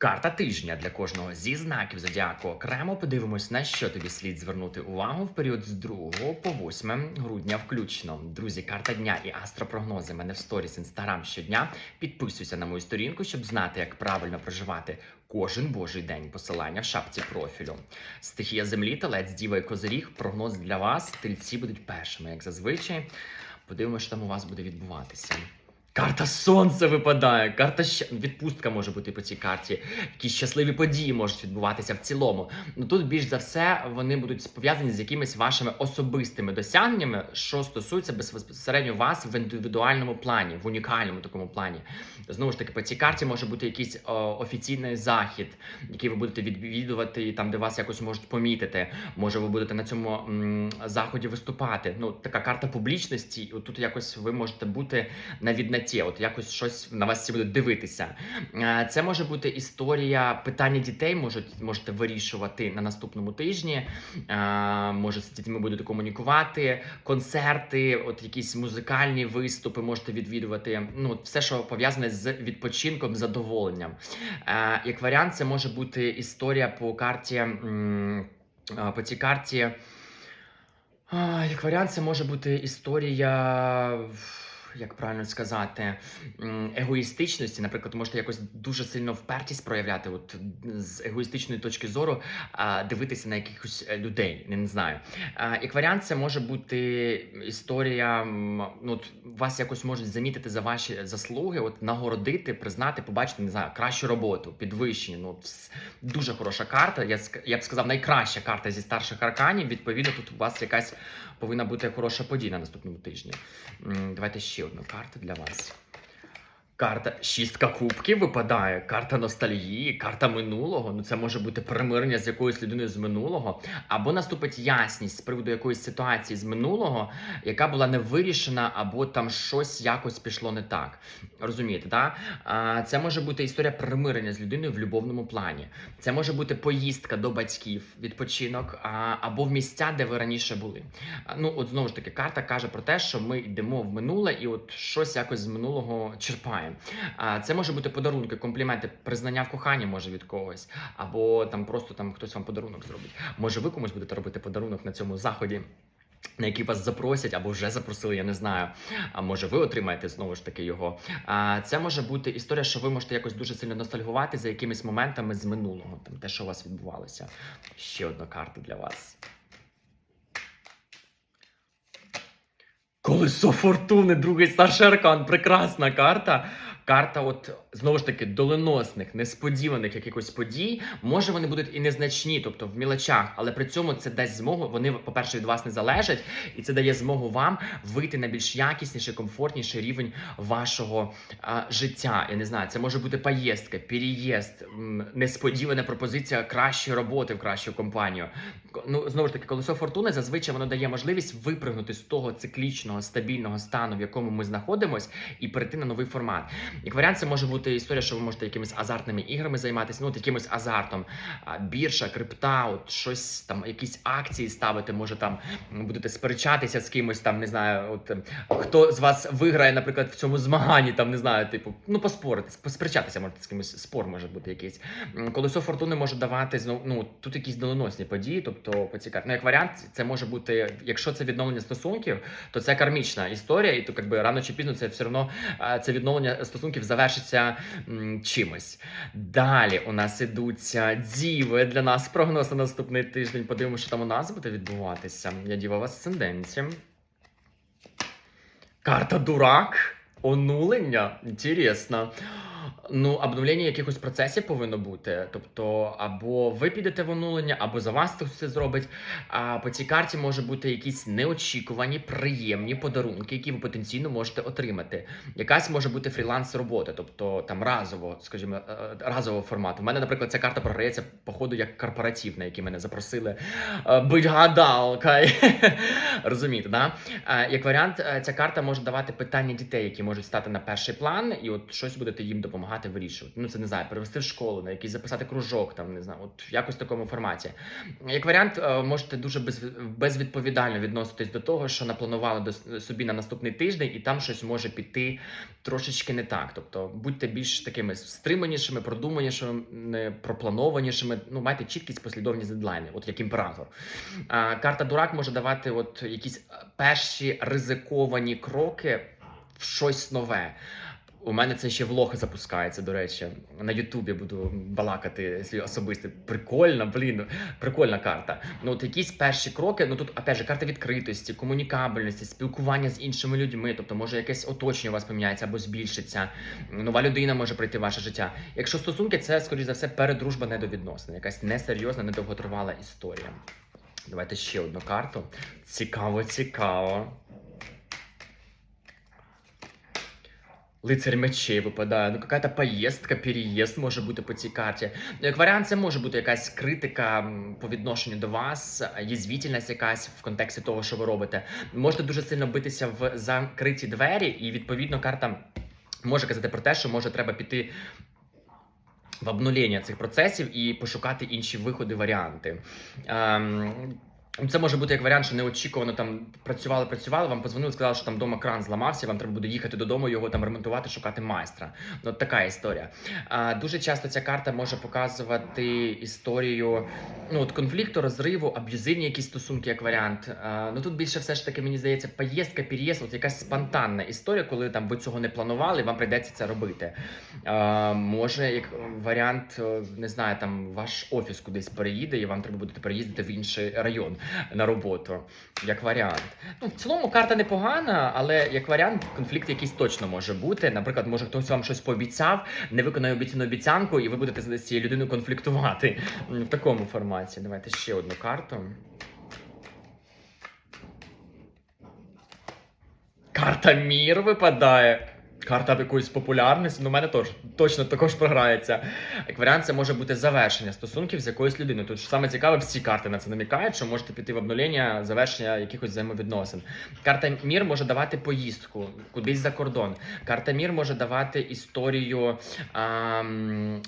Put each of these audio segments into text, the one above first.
Карта тижня для кожного зі знаків зодіаку. Окремо подивимось, на що тобі слід звернути увагу в період з 2 по 8 грудня включно. Друзі, карта дня і астропрогнози мене в сторіс інстаграм щодня. Підписуйся на мою сторінку, щоб знати, як правильно проживати кожен божий день. Посилання в шапці профілю. Стихія землі, телець, діва і козиріг. Прогноз для вас. Тельці будуть першими, як зазвичай. Подивимось, що там у вас буде відбуватися. Карта сонце випадає, карта щ... відпустка може бути по цій карті. Якісь щасливі події можуть відбуватися в цілому. Ну тут більш за все вони будуть пов'язані з якимись вашими особистими досягненнями, що стосується безпосередньо вас в індивідуальному плані, в унікальному такому плані. Знову ж таки, по цій карті може бути якийсь о, офіційний захід, який ви будете відвідувати, і там де вас якось можуть помітити. Може, ви будете на цьому м, заході виступати. Ну, така карта публічності, тут якось ви можете бути на віднаті, от якось щось на вас всі будуть дивитися. Е, Це може бути історія питання дітей, можуть можете вирішувати на наступному тижні. Е, Може, з дітьми будете комунікувати, концерти, от якісь музикальні виступи можете відвідувати. Ну, все, що пов'язане з відпочинком, задоволенням. Е, Як варіант, це може бути історія по карті. По цій карті. Як варіант, це може бути історія, як правильно сказати, егоїстичності. Наприклад, можете якось дуже сильно впертість проявляти, от з егоїстичної точки зору дивитися на якихось е, людей. Не, знаю. Як варіант, це може бути історія. Ну, от вас якось можуть замітити за ваші заслуги, от нагородити, признати, побачити, не знаю, кращу роботу, підвищення. Ну, дуже хороша карта. Я, я б сказав, найкраща карта зі старших арканів. Відповідно, тут у вас якась повинна бути хороша подія на наступному тижні. Давайте ще одну карту для вас. Карта шістка кубків випадає, карта ностальгії, карта минулого. Ну це може бути примирення з якоюсь людиною з минулого, або наступить ясність з приводу якоїсь ситуації з минулого, яка була не вирішена, або там щось якось пішло не так. Розумієте, так? А, Це може бути історія примирення з людиною в любовному плані. Це може бути поїздка до батьків, відпочинок, або в місця, де ви раніше були. Ну, от знову ж таки, карта каже про те, що ми йдемо в минуле і от щось якось з минулого черпаємо. А, Це може бути подарунки, компліменти, признання в коханні може від когось, або там просто там хтось вам подарунок зробить. Може, ви комусь будете робити подарунок на цьому заході. На який вас запросять або вже запросили, я не знаю. А може, ви отримаєте знову ж таки його. А це може бути історія, що ви можете якось дуже сильно ностальгувати за якимись моментами з минулого, там те, що у вас відбувалося. Ще одна карта для вас. Колесо фортуни, другий старший аркан. Прекрасна карта. Карта, от знову ж таки, доленосних, несподіваних якихось подій. Може, вони будуть і незначні, тобто в мілочах, але при цьому це дасть змогу. Вони, по-перше, від вас не залежать, і це дає змогу вам вийти на більш якісніший, комфортніший рівень вашого а, життя. Я не знаю, це може бути поїздка, переїзд, несподівана пропозиція кращої роботи в кращу компанію. Ко- Ну, знову ж таки, колесо фортуни зазвичай воно дає можливість випрыгнути з того циклічного стабільного стану, в якому ми знаходимось, і перейти на новий формат. Як варіант, це може бути історія, що ви можете якимись азартними іграми займатися, ну от якимось азартом, а, біржа, крипта, от щось там, якісь акції ставити, може там будете сперечатися з кимось, там не знаю, от ем, хто з вас виграє, наприклад, в цьому змаганні, там не знаю, типу, ну поспорити, посперечатися можете з кимось, спор може бути якийсь. Колесо фортуни може давати ну тут якісь доленосні події, тобто поцікавити. Ну, як варіант, це може бути, якщо це відновлення стосунків, то це кармічна історія, і то якби рано чи пізно це все одно це відновлення стосунків завершиться м, чимось. Далі у нас ідуть діви для нас. Прогноз на наступний тиждень. Подивимося, що там у нас буде відбуватися. Я діва в асценденті. Карта дурак. Онулення. Інтересно. Ну, обновлення якихось процесів повинно бути. Тобто, або ви підете в онулення, або за вас хтось це зробить. А по цій карті може бути якісь неочікувані, приємні подарунки, які ви потенційно можете отримати. Якась може бути фріланс-робота, тобто там разово, скажімо, е, разового формату. У мене, наприклад, ця карта програється по ходу як корпоратив, на який мене запросили е, бить гадалкою. Розумієте, да? Е, Як варіант, е, ця карта може давати питання дітей, які можуть стати на перший план, і от щось будете їм допомагати планувати, вирішувати. Ну це не знаю, перевести в школу, на якийсь записати кружок, там не знаю, от в якось такому форматі. Як варіант, е, можете дуже без, безвідповідально відноситись до того, що напланували до собі на наступний тиждень, і там щось може піти трошечки не так. Тобто будьте більш такими стриманішими, продуманішими, пропланованішими. Ну, майте чіткість, послідовність дедлайни, от як імператор. А, карта Дурак може давати от якісь перші ризиковані кроки в щось нове. У мене це ще влог запускається, до речі. На Ютубі буду балакати свій особистий. Прикольно, блін, прикольна карта. Ну, от якісь перші кроки, ну тут, опять же, карта відкритості, комунікабельності, спілкування з іншими людьми. Тобто, може, якесь оточення у вас поміняється або збільшиться. Нова людина може прийти в ваше життя. Якщо стосунки, це, скоріш за все, передружба недовідносина, якась несерйозна, недовготривала історія. Давайте ще одну карту. Цікаво, цікаво. Лицарь мечей випадає. Ну, какая-то поїздка, переїзд може бути по цій карті. Ну, як варіант, це може бути якась критика по відношенню до вас, язвітельність якась в контексті того, що ви робите. Можете дуже сильно битися в закриті двері, і відповідно карта може казати про те, що може треба піти. В обнулення цих процесів і пошукати інші виходи, варіанти. Ем, це може бути як варіант, що неочікувано там працювали, працювали, вам позвонили, сказали, що там вдома кран зламався, вам треба буде їхати додому, його там ремонтувати, шукати майстра. Ну, така історія. А, дуже часто ця карта може показувати історію ну, от конфлікту, розриву, аб'юзивні якісь стосунки, як варіант. А, ну тут більше все ж таки, мені здається, поїздка, переїзд, от якась спонтанна історія, коли там ви цього не планували, вам прийдеться це робити. А, може, як варіант, не знаю, там ваш офіс кудись переїде, і вам треба буде переїздити в інший район на роботу, як варіант. Ну, в цілому карта непогана, але як варіант, конфлікт якийсь точно може бути. Наприклад, може хтось вам щось пообіцяв, не виконає обіцяну обіцянку, і ви будете з цією людиною конфліктувати в такому форматі. Давайте ще одну карту. Карта мір випадає. Карта якоїсь популярності, ну, у мене теж точно також програється. Як варіант, це може бути завершення стосунків з якоюсь людиною. Тут саме цікаве, всі карти на це намікають, що можете піти в обнулення, завершення якихось взаємовідносин. Карта мір може давати поїздку кудись за кордон. Карта мір може давати історію, а,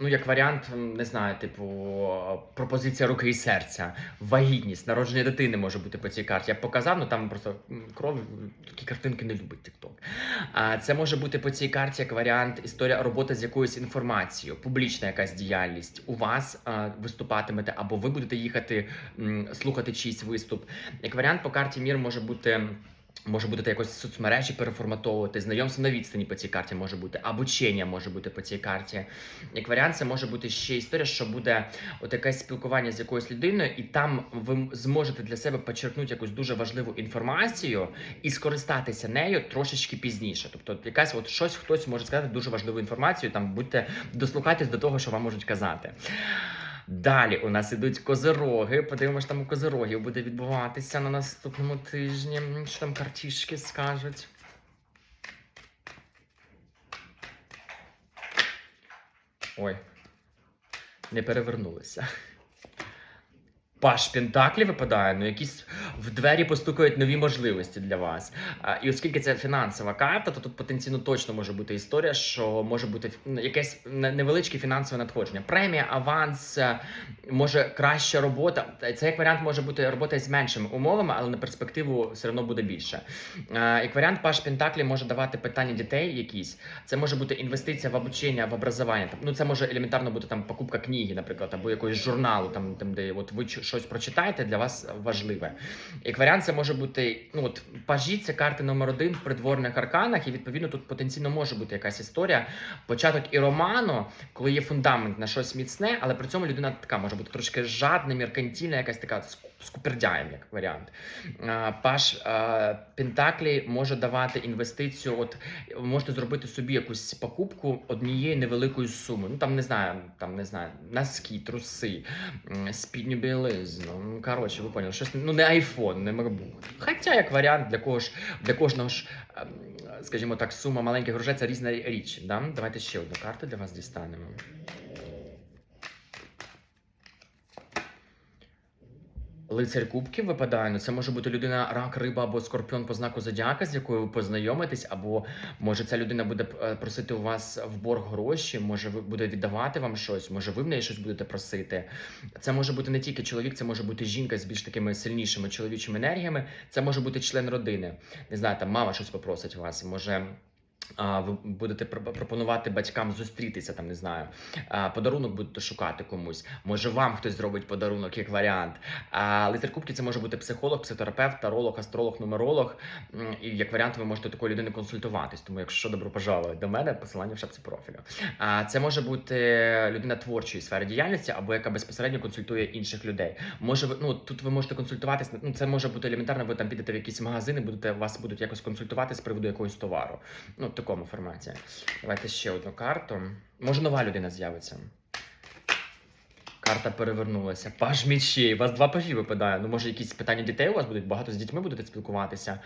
ну як варіант, не знаю, типу пропозиція руки і серця, вагітність, народження дитини може бути по цій карті. Я показав, ну там просто кров такі картинки не любить TikTok. А це може бути по цій карті як варіант історія роботи з якоюсь інформацією, публічна якась діяльність. У вас а, виступатимете, або ви будете їхати м, слухати чийсь виступ. Як варіант по карті мір може бути. Може бути якось соцмережі переформатовувати, знайомство на відстані по цій карті може бути, обучення може бути по цій карті. Як варіант, це може бути ще історія, що буде от якесь спілкування з якоюсь людиною, і там ви зможете для себе почерпнути якусь дуже важливу інформацію і скористатися нею трошечки пізніше. Тобто, якась от щось хтось може сказати дуже важливу інформацію. Там будьте дослухайтесь до того, що вам можуть казати. Далі у нас ідуть козироги. Подивимося, там у козирогів буде відбуватися на наступному тижні. Що там картішки скажуть. Ой, не перевернулися. Паш Пентаклі випадає, ну якісь в двері постукають нові можливості для вас. А, і оскільки це фінансова карта, то тут потенційно точно може бути історія, що може бути якесь невеличке фінансове надходження. Премія, аванс, е, може краща робота. Це як варіант може бути робота з меншими умовами, але на перспективу все одно буде більше. Е, Як варіант, Паш Пентаклі може давати питання дітей якісь. Це може бути інвестиція в обучення, в образування. Ну це може елементарно бути там покупка книги, наприклад, або якогось журналу, там, там де от ви щось прочитаєте, для вас важливе. Як варіант, це може бути ну от пажі, це карти номер один в придворних арканах, і відповідно тут потенційно може бути якась історія. Початок і роману, коли є фундамент на щось міцне, але при цьому людина така може бути трошки жадна, меркантільна, якась така скупердяєм, як варіант. Паш Пентаклі може давати інвестицію. От можете зробити собі якусь покупку однієї невеликої суми. Ну там не знаю, там не знаю, носки, труси, спідню білизну. Ну, коротше, ви поняли, щось ну не айфон, не MacBook. Хоча як варіант для кого ж для кожного ж, ем, скажімо так, сума маленьких грошей це різна річ. Да? Давайте ще одну карту для вас дістанемо. Лицар кубків випадає. Ну це може бути людина рак, риба або скорпіон по знаку зодіака, з якою ви познайомитесь, або може ця людина буде е, просити у вас в борг гроші, може ви буде віддавати вам щось, може ви в неї щось будете просити. Це може бути не тільки чоловік, це може бути жінка з більш такими сильнішими чоловічими енергіями. Це може бути член родини. Не знаю, там мама щось попросить вас, може. Ви будете пропонувати батькам зустрітися, там не знаю, подарунок будете шукати комусь. Може, вам хтось зробить подарунок як варіант. Лицар кубки це може бути психолог, психотерапевт, таролог, астролог, нумеролог. І як варіант, ви можете такою людиною консультуватись. Тому, якщо добро пожаловать до мене, посилання в шапці профілю. Це може бути людина творчої сфери діяльності або яка безпосередньо консультує інших людей. Може, ну тут ви можете консультуватись. Ну це може бути елементарно. Ви там підете в якісь магазини, будете вас будуть якось консультувати з приводу якогось товару. Ну, в такому форматі. Давайте ще одну карту. Може, нова людина з'явиться. Карта перевернулася. Паж мічі. У вас два пажі випадає. Ну, може, якісь питання дітей у вас будуть, багато з дітьми будете спілкуватися.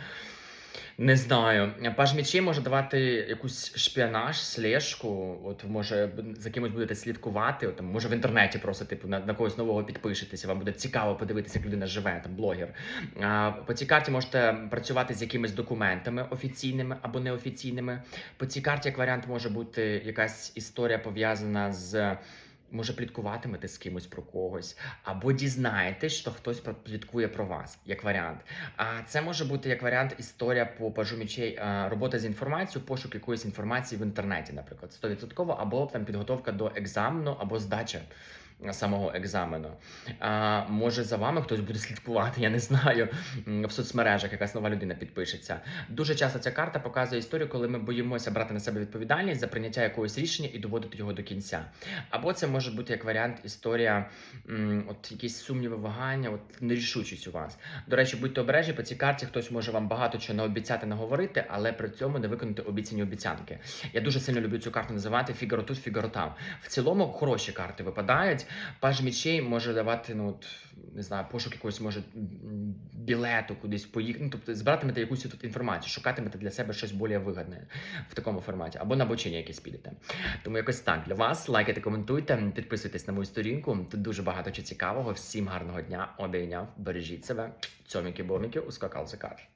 Не знаю. Паж мічей може давати якусь шпіонаж, слежку. От може за кимось будете слідкувати. От, може в інтернеті просто типу на, на когось нового підпишетеся. Вам буде цікаво подивитися, як людина живе, там блогер. А, по цій карті можете працювати з якимись документами офіційними або неофіційними. По цій карті, як варіант, може бути якась історія пов'язана з. Може, пліткуватимете з кимось про когось, або дізнаєтесь, що хтось пліткує про вас, як варіант. А це може бути як варіант історія по пажу мічей, робота з інформацією, пошук якоїсь інформації в інтернеті, наприклад, 100%, або там підготовка до екзамену, або здача самого екзамену. А, може, за вами хтось буде слідкувати, я не знаю. В соцмережах якась нова людина підпишеться. Дуже часто ця карта показує історію, коли ми боїмося брати на себе відповідальність за прийняття якогось рішення і доводити його до кінця. Або це може бути як варіант історія, от якісь сумніви, вагання, от нерішучість у вас. До речі, будьте обережні, по цій карті хтось може вам багато чого наобіцяти, наговорити, але при цьому не виконати обіцяні обіцянки. Я дуже сильно люблю цю карту називати Фігаро тут, Фігаро там. В цілому хороші карти випадають. Паж мічей може давати, ну от, не знаю, пошук якогось може білету кудись поїхати. Ну, тобто збиратимете якусь тут інформацію, шукатимете для себе щось більш вигідне в такому форматі, або на бочині якесь підете. Тому якось так для вас. Лайкайте, коментуйте, підписуйтесь на мою сторінку. Тут дуже багато чого цікавого. Всім гарного дня, обійняв, бережіть себе. Цьоміки-боміки, ускакав за кар.